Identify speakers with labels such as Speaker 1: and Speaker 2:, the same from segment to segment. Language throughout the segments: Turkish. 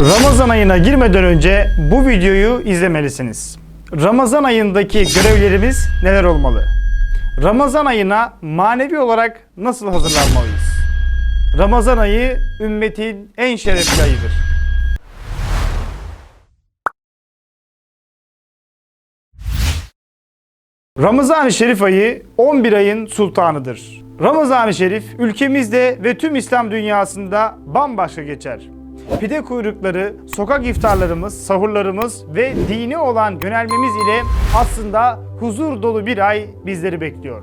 Speaker 1: Ramazan ayına girmeden önce bu videoyu izlemelisiniz. Ramazan ayındaki görevlerimiz neler olmalı? Ramazan ayına manevi olarak nasıl hazırlanmalıyız? Ramazan ayı ümmetin en şerefli ayıdır. Ramazan-ı Şerif ayı 11 ayın sultanıdır. Ramazan-ı Şerif ülkemizde ve tüm İslam dünyasında bambaşka geçer. Pide kuyrukları, sokak iftarlarımız, sahurlarımız ve dini olan yönelmemiz ile aslında huzur dolu bir ay bizleri bekliyor.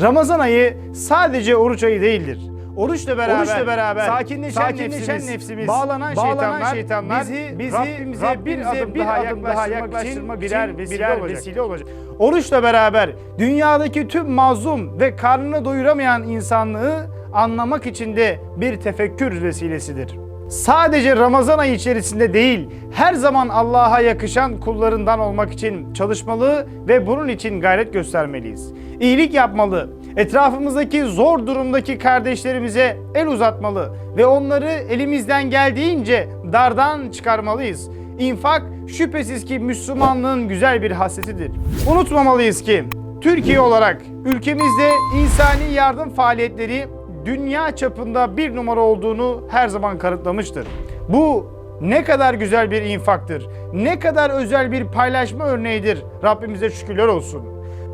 Speaker 1: Ramazan ayı sadece oruç ayı değildir. Oruçla beraber,
Speaker 2: Oruçla beraber
Speaker 1: sakinleşen,
Speaker 2: sakinleşen
Speaker 1: nefsimiz,
Speaker 2: nefsimiz,
Speaker 1: bağlanan,
Speaker 2: bağlanan
Speaker 1: şeytanlar,
Speaker 2: şeytanlar
Speaker 1: bizi,
Speaker 2: bizi
Speaker 1: Rabbimize, bir
Speaker 2: Rabbimize
Speaker 1: adım,
Speaker 2: bir
Speaker 1: daha,
Speaker 2: adım daha
Speaker 1: yaklaştırmak,
Speaker 2: yaklaştırmak
Speaker 1: için
Speaker 2: için
Speaker 1: birer vesile,
Speaker 2: birer
Speaker 1: olacak.
Speaker 2: vesile olacak.
Speaker 1: Oruçla beraber dünyadaki tüm mazlum ve karnını doyuramayan insanlığı anlamak için de bir tefekkür vesilesidir. Sadece Ramazan ayı içerisinde değil, her zaman Allah'a yakışan kullarından olmak için çalışmalı ve bunun için gayret göstermeliyiz. İyilik yapmalı, etrafımızdaki zor durumdaki kardeşlerimize el uzatmalı ve onları elimizden geldiğince dardan çıkarmalıyız. İnfak şüphesiz ki Müslümanlığın güzel bir hasletidir. Unutmamalıyız ki Türkiye olarak ülkemizde insani yardım faaliyetleri dünya çapında bir numara olduğunu her zaman kanıtlamıştır. Bu ne kadar güzel bir infaktır. Ne kadar özel bir paylaşma örneğidir. Rabbimize şükürler olsun.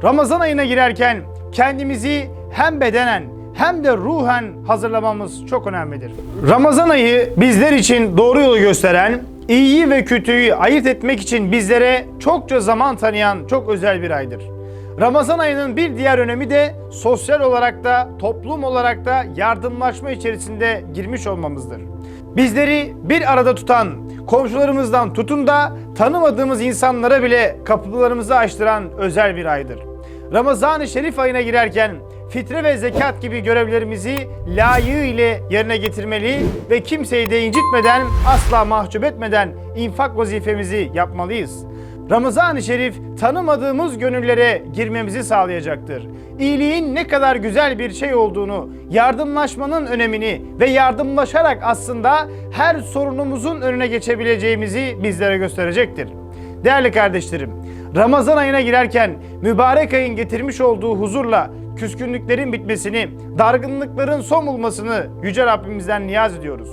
Speaker 1: Ramazan ayına girerken kendimizi hem bedenen hem de ruhen hazırlamamız çok önemlidir. Ramazan ayı bizler için doğru yolu gösteren, iyiyi ve kötüyü ayırt etmek için bizlere çokça zaman tanıyan çok özel bir aydır. Ramazan ayının bir diğer önemi de sosyal olarak da toplum olarak da yardımlaşma içerisinde girmiş olmamızdır. Bizleri bir arada tutan, komşularımızdan tutun da tanımadığımız insanlara bile kapılarımızı açtıran özel bir aydır. Ramazan-ı Şerif ayına girerken fitre ve zekat gibi görevlerimizi layığı ile yerine getirmeli ve kimseyi de incitmeden, asla mahcup etmeden infak vazifemizi yapmalıyız. Ramazan-ı Şerif tanımadığımız gönüllere girmemizi sağlayacaktır. İyiliğin ne kadar güzel bir şey olduğunu, yardımlaşmanın önemini ve yardımlaşarak aslında her sorunumuzun önüne geçebileceğimizi bizlere gösterecektir. Değerli kardeşlerim, Ramazan ayına girerken mübarek ayın getirmiş olduğu huzurla küskünlüklerin bitmesini, dargınlıkların son bulmasını Yüce Rabbimizden niyaz ediyoruz.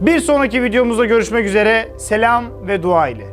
Speaker 1: Bir sonraki videomuzda görüşmek üzere. Selam ve dua ile.